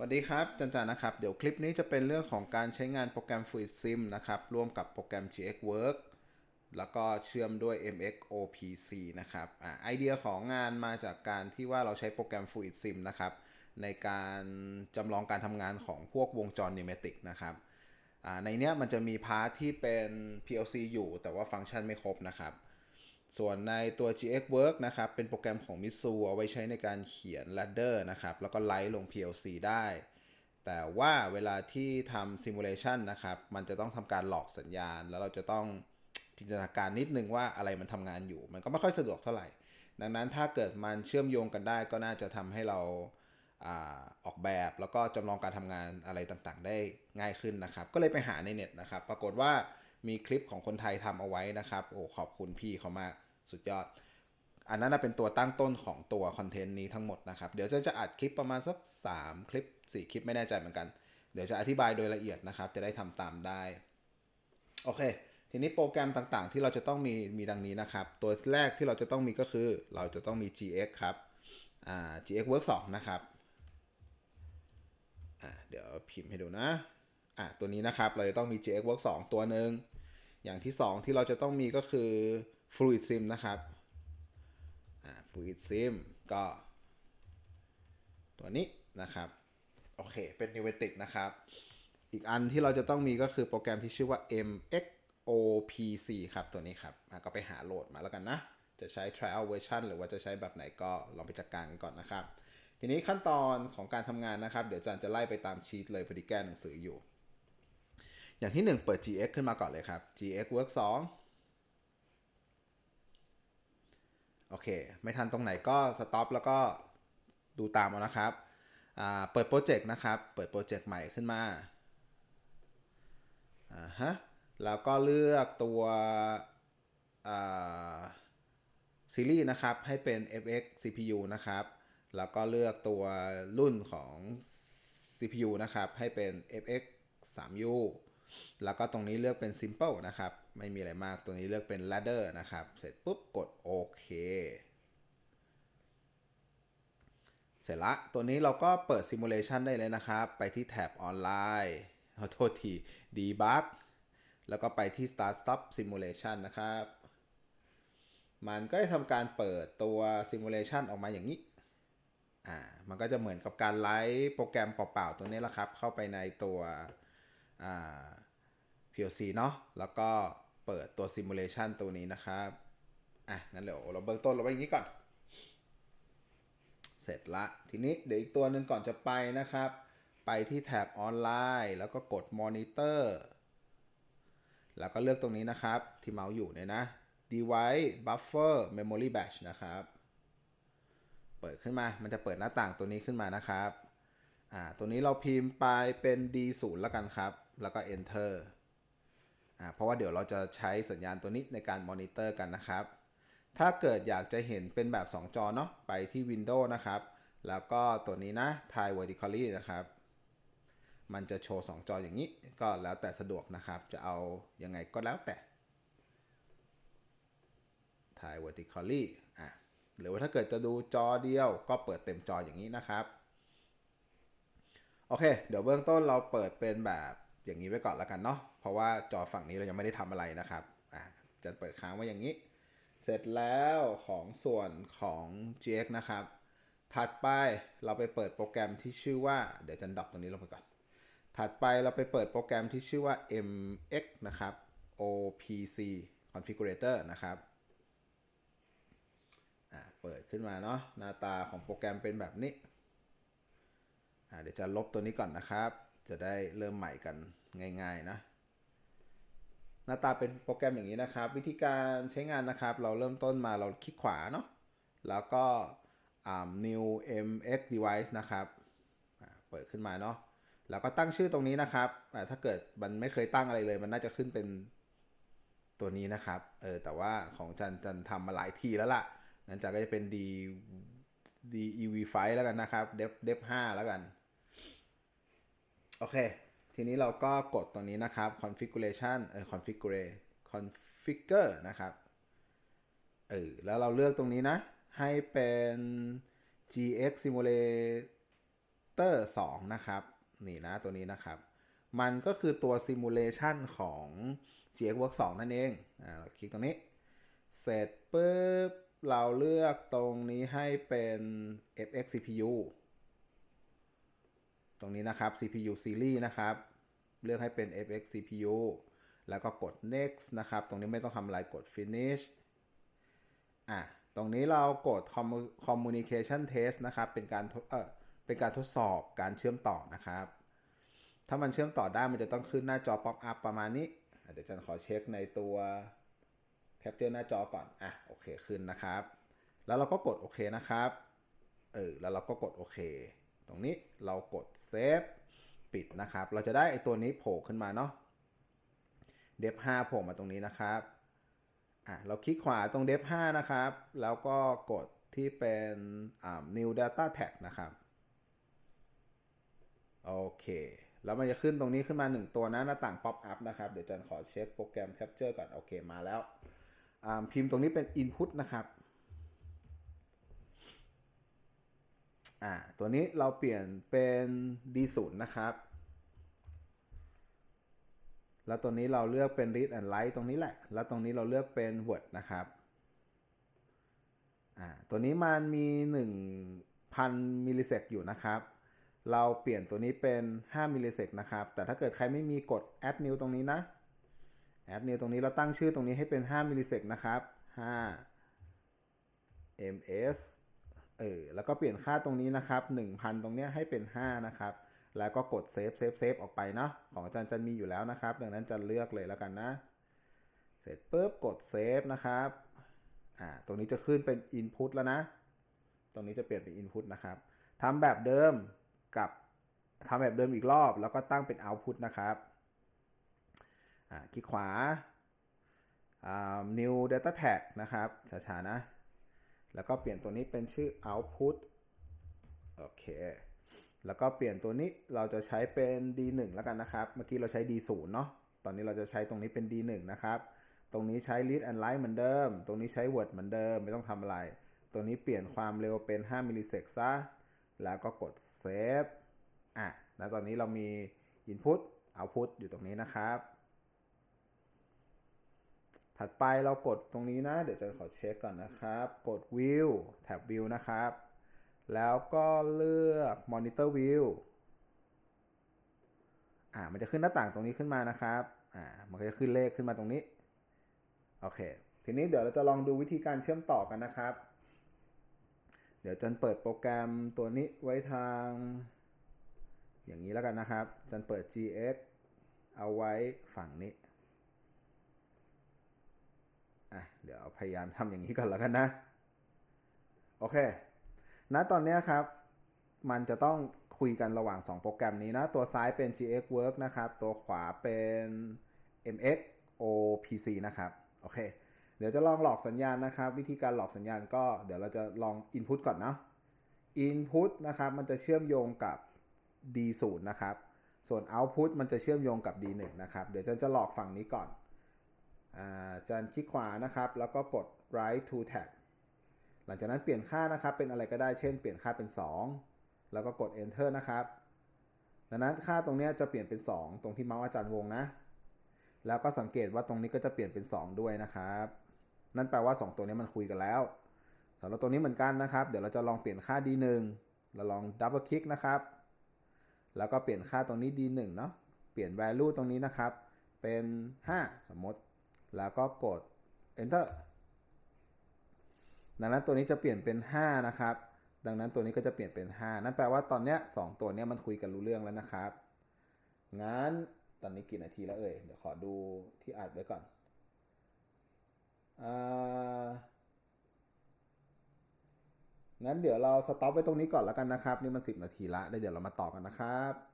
สวัสดีครับจันจานะครับ เดี๋ยวคลิปนี้จะเป็นเรื่องของการใช้งานโปรแกรม Fluid Sim นะครับ ร่วมกับโปรแกรม GX Work แล้วก็เชื่อมด้วย MX OPC นะครับอไอเดียของงานมาจากการที่ว่าเราใช้โปรแกรม Fluid Sim นะครับ ในการจำลองการทำงานของพวกวงจรนิเมติกนะครับในเนี้ยมันจะมีพาร์ทที่เป็น PLC อยู่แต่ว่าฟังก์ชันไม่ครบนะครับ ส่วนในตัว GX Work นะครับ เป็นโปรแกรมของ Mitsu เอาไว้ใช้ในการเขียน ladder นะครับ แล้วก็ไลฟ์ลง PLC ได้ แต่ว่าเวลาที่ทำ simulation นะครับ มันจะต้องทำการหลอกสัญญาณ แล้วเราจะต้องจินตนาการนิดนึงว่าอะไรมันทำงานอยู่ มันก็ไม่ค่อยสะดวกเท่าไหร่ ดังนั้นถ้าเกิดมันเชื่อมโยงกันได้ ก็น่าจะทำให้เราอาออกแบบแล้วก็จำลองการทำงานอะไรต่างๆ ได้ง่ายขึ้นนะครับ ก็เลยไปหาในเน็ตนะครับ ปรากฏว่า มีคลิปของคนไทยทำเอาไว้นะครับ โอ้ขอบคุณพี่เขามากสุดยอด อันนั้นเป็นตัวตั้งต้นของตัวคอนเทนต์นี้ทั้งหมดนะครับ เดี๋ยวจะจะอัดคลิปประมาณสัก 3 คลิป 4 คลิปไม่แน่ใจเหมือนกัน เดี๋ยวจะอธิบายโดยละเอียดนะครับ จะได้ทำตามได้ โอเค ทีนี้โปรแกรมต่างๆ ที่เราจะต้องมีมีดังนี้นะครับ ตัวแรกที่เราจะต้องมีก็คือ เราจะต้องมี GX ครับอ่า GX Work 2 นะครับอ่าเดี๋ยวพิมพ์ให้ดูนะอ่าตัวนี้นะครับ เราจะต้องมี GX Work 2 ตัวหนึ่ง อย่างที่ 2 ที่เราจะต้องมีก็คือ Fluid Sim นะครับ Fluid Sim ก็ ตัวนี้นะครับ โอเค เป็น n e w e t i c นะครับ อีกอันที่เราจะต้องมีก็คือโปรแกรมที่ชื่อว่า MXOPC ครับ ตัวนี้ครับก็ไปหาโหลดมาแล้วกันนะ จะใช้ trial version หรือว่าจะใช้แบบไหนก็ลองไปจัดการกันก่อนนะครับ ทีนี้ขั้นตอนของการทำงานนะครับ เดี๋ยวอาจารย์จะไล่ไปตามชีตเลยพอดีแก้หนังสืออยู่ อย่างที่ 1 เปิด GX ขึ้นมาก่อนเลยครับ GX Work 2โอเค ไม่ทันตรงไหนก็สต็อปแล้วก็ดูตามเอานะครับ เปิดโปรเจกต์นะครับ เปิดโปรเจกต์ใหม่ขึ้นมาอ่าฮะ แล้วก็เลือกตัวซีรีส์นะครับ ให้เป็น FX CPU นะครับ แล้วก็เลือกตัวรุ่นของ CPU นะครับ ให้เป็น FX 3U แล้วก็ตรงนี้เลือกเป็น Simple นะครับ ไม่มีอะไรมากตัวนี้เลือกเป็น Ladder นะครับ เสร็จปุ๊บกดโอเค เสร็จละ ตัวนี้เราก็เปิด Simulation ได้เลยนะครับ ไปที่แท็บออนไลน์ขอโทษที Debug แล้วก็ไปที่ Start Stop Simulation นะครับ มันก็จะทำการเปิดตัว Simulation ออกมาอย่างนี้ อ่า มันก็จะเหมือนกับการไลฟ์โปรแกรมเปล่าๆ ตัวนี้แหละครับ เข้าไปในตัว PLC เนาะแล้วก็เปิดตัว Simulation ตัวนี้นะครับ อะ งั้นเดี๋ยวเราเบื้องต้นเราไว้อย่างนี้ก่อน เสร็จละ ทีนี้เดี๋ยวอีกตัวหนึ่งก่อนจะไปนะครับ ไปที่แท็บออนไลน์ แล้วก็กด Monitor แล้วก็เลือกตรงนี้นะครับ ที่เมาส์อยู่เนี่ยนะ Device Buffer Memory Batch นะครับ เปิดขึ้นมา มันจะเปิดหน้าต่างตัวนี้ขึ้นมานะครับ อ่าตัวนี้เราพิมพ์ไปเป็น D0 แล้วกันครับ แล้วก็ Enter อ่าเพราะว่าเดี๋ยวเราจะใช้สัญญาณตัวนี้ในการมอนิเตอร์กันนะครับ ถ้าเกิดอยากจะเห็นเป็นแบบ 2 จอเนาะไปที่ Windows นะครับ แล้วก็ตัวนี้นะ Tie Vertically นะครับ มันจะโชว์ 2 จออย่างนี้ ก็แล้วแต่สะดวกนะครับ จะเอายังไงก็แล้วแต่ Tie Vertically อะหรือว่าถ้าเกิดจะดูจอเดียวก็เปิดเต็มจออย่างนี้นะครับ โอเค เดี๋ยวเบื้องต้นเราเปิดเป็นแบบอย่างนี้ไว้ก่อนแล้วกันเนาะ เพราะว่าจอฝั่งนี้เรายังไม่ได้ทำอะไรนะครับ อะจะเปิดค้างไว้อย่างนี้ เสร็จแล้วของส่วนของ GX นะครับ ถัดไปเราไปเปิดโปรแกรมที่ชื่อว่า เดี๋ยวจะดับตรงนี้ลงไปก่อน ถัดไปเราไปเปิดโปรแกรมที่ชื่อว่า MX นะครับ OPC Configurator นะครับ อ่าเปิดขึ้นมาเนาะ หน้าตาของโปรแกรมเป็นแบบนี้ เดี๋ยวจะลบตัวนี้ก่อนนะครับ จะได้เริ่มใหม่กันง่าย ๆ นะ หน้าตาเป็นโปรแกรมอย่างนี้นะครับ วิธีการใช้งานนะครับ เราเริ่มต้นมาเราคลิกขวาเนาะแล้วก็ new mx device นะครับเปิดขึ้นมาเนาะแล้วก็ตั้งชื่อตรงนี้นะครับถ้าเกิดมันไม่เคยตั้งอะไรเลย มันน่าจะขึ้นเป็นตัวนี้นะครับ เออ แต่ว่าของจันจันทำมาหลายทีแล้วล่ะ งั้นจันก็จะเป็น d dev 5แล้วกันนะครับ dev dev 5แล้วกัน โอเค ทีนี้เราก็กดตรงนี้นะครับ configuration เออ configure configure นะครับ เออ แล้วเราเลือกตรงนี้นะ ให้เป็น gx simulator 2 นะครับ นี่นะตัวนี้นะครับ มันก็คือตัว Simulation ของ gx work 2 นั่นเอง อ่าเราคลิกตรงนี้ เสร็จปุ๊บ เราเลือกตรงนี้ให้เป็น FX CPU ตรงนี้นะครับ CPU series นะครับ เลือกให้เป็น FX CPU แล้วก็กด next นะครับ ตรงนี้ไม่ต้องทำอะไรกด finish อะ ตรงนี้เรากด communication test นะครับ เป็นการทดเออเป็นการทดสอบการเชื่อมต่อนะครับ ถ้ามันเชื่อมต่อได้มันจะต้องขึ้นหน้าจอ pop up ประมาณนี้ เดี๋ยวจันขอเช็คในตัว capture หน้าจอก่อน อะ โอเค ขึ้นนะครับ แล้วเราก็กดโอเคนะครับ เออ แล้วเราก็กดโอเค ตรงนี้เรากดเซฟปิดนะครับ เราจะได้ไอตัวนี้โผล่ขึ้นมาเนาะเดฟ5โผล่มาตรงนี้นะครับอะเราคลิกขวาตรงเดฟ5นะครับ แล้วก็กดที่เป็นอ่า new data tag นะครับโอเค แล้วมันจะขึ้นตรงนี้ขึ้นมา 1 ตัวนะหน้าต่าง pop up นะครับ เดี๋ยวจันขอเช็คโปรแกรม capture ก่อน โอเคมาแล้วอ่าพิมพ์ตรงนี้เป็น input นะครับ อ่าตัวนี้เราเปลี่ยนเป็น D0 นะครับ แล้วตัวนี้เราเลือกเป็น read and write ตรงนี้แหละ แล้วตรงนี้เราเลือกเป็น word นะครับอ่าตัวนี้มันมี 1,000 มิลลิเซกอยู่นะครับ เราเปลี่ยนตัวนี้เป็น 5 มิลลิเซกนะครับ แต่ถ้าเกิดใครไม่มีกด add new ตรงนี้นะ add new ตรงนี้เราตั้งชื่อตรงนี้ให้เป็น 5 มิลลิเซกนะครับ 5 ms เออแล้วก็เปลี่ยนค่าตรงนี้นะครับ 1,000 ตรงเนี้ยให้เป็น 5 นะครับ แล้วก็กดเซฟเซฟเซฟออกไปเนาะของอาจารย์จันมีอยู่แล้วนะครับ ดังนั้นจะเลือกเลยแล้วกันนะ เสร็จปุ๊บกดเซฟนะครับอ่าตรงนี้จะขึ้นเป็น Input แล้วนะ ตรงนี้จะเปลี่ยนเป็น Input นะครับทำแบบเดิมกับทำแบบเดิมอีกรอบ แล้วก็ตั้งเป็น Output นะครับอ่าคลิกขวาอ่า New Data Tag นะครับช้าๆนะ แล้วก็เปลี่ยนตัวนี้เป็นชื่อ output โอเค แล้วก็เปลี่ยนตัวนี้เราจะใช้เป็น d1 แล้วกันนะครับ เมื่อกี้เราใช้ d0 เนาะ ตอนนี้เราจะใช้ตรงนี้เป็น d1 นะครับ ตรงนี้ใช้ read and write เหมือนเดิม ตรงนี้ใช้ word เหมือนเดิม ไม่ต้องทำอะไร ตัวนี้เปลี่ยนความเร็วเป็น 5มิลลิเซกซะ แล้วก็กด save อะ แล้วตอนนี้เรามี input output อยู่ตรงนี้นะครับ ถัดไปเรากดตรงนี้นะ เดี๋ยวจะขอเช็คก่อนนะครับ กด view แท็บ view นะครับ แล้วก็เลือก monitor view อ่า มันจะขึ้นหน้าต่างตรงนี้ขึ้นมานะครับ อ่า มันก็จะขึ้นเลขขึ้นมาตรงนี้ โอเค ทีนี้เดี๋ยวเราจะลองดูวิธีการเชื่อมต่อกันนะครับ เดี๋ยวจันเปิดโปรแกรมตัวนี้ไว้ทาง อย่างนี้แล้วกันนะครับ จันเปิด gx เอาไว้ฝั่งนี้ อะเดี๋ยวพยายามทำอย่างนี้ก่อนแล้วกันนะ โอเคณตอนนี้ครับ มันจะต้องคุยกันระหว่าง 2 โปรแกรมนี้นะ ตัวซ้ายเป็น GX Work นะครับ ตัวขวาเป็น MX OPC นะครับ โอเค เดี๋ยวจะลองหลอกสัญญาณนะครับ วิธีการหลอกสัญญาณก็เดี๋ยวเราจะลอง Input ก่อนเนาะ Input นะครับ มันจะเชื่อมโยงกับ D0 นะครับ ส่วน Output มันจะเชื่อมโยงกับ D1 นะครับ เดี๋ยวจะจะหลอกฝั่งนี้ก่อน จานคลิกขวานะครับ แล้วก็กด write to tag หลังจากนั้นเปลี่ยนค่านะครับ เป็นอะไรก็ได้ เช่น เปลี่ยนค่าเป็น 2 แล้วก็กด enter นะครับ ดังนั้นค่าตรงนี้จะเปลี่ยนเป็น 2 ตรงที่เมาส์อาจารย์วงนะ แล้วก็สังเกตว่าตรงนี้ก็จะเปลี่ยนเป็น 2 ด้วยนะครับ นั่นแปลว่า 2 ตัวนี้มันคุยกันแล้วสำหรับตัวนี้เหมือนกันนะครับ เดี๋ยวเราจะลองเปลี่ยนค่า d1 เราลอง double click นะครับ แล้วก็เปลี่ยนค่าตรงนี้ d1 เนาะ เปลี่ยน value ตรงนี้นะครับ เป็น 5 สมมติ แล้วก็กด enter ดังนั้นตัวนี้จะเปลี่ยนเป็น 5 นะครับ ดังนั้นตัวนี้ก็จะเปลี่ยนเป็น 5 นั่นแปลว่าตอนเนี้ยสองตัวเนี้ยมันคุยกันรู้เรื่องแล้วนะครับ งั้นตอนนี้กี่นาทีแล้วเอ่ย เดี๋ยวขอดูที่อัดไว้ก่อนองั้นเดี๋ยวเราสต็อปไว้ตรงนี้ก่อนแล้วกันนะครับ นี่มัน 10 นาทีละแล้เดี๋ยวเรามาต่อกันนะครับ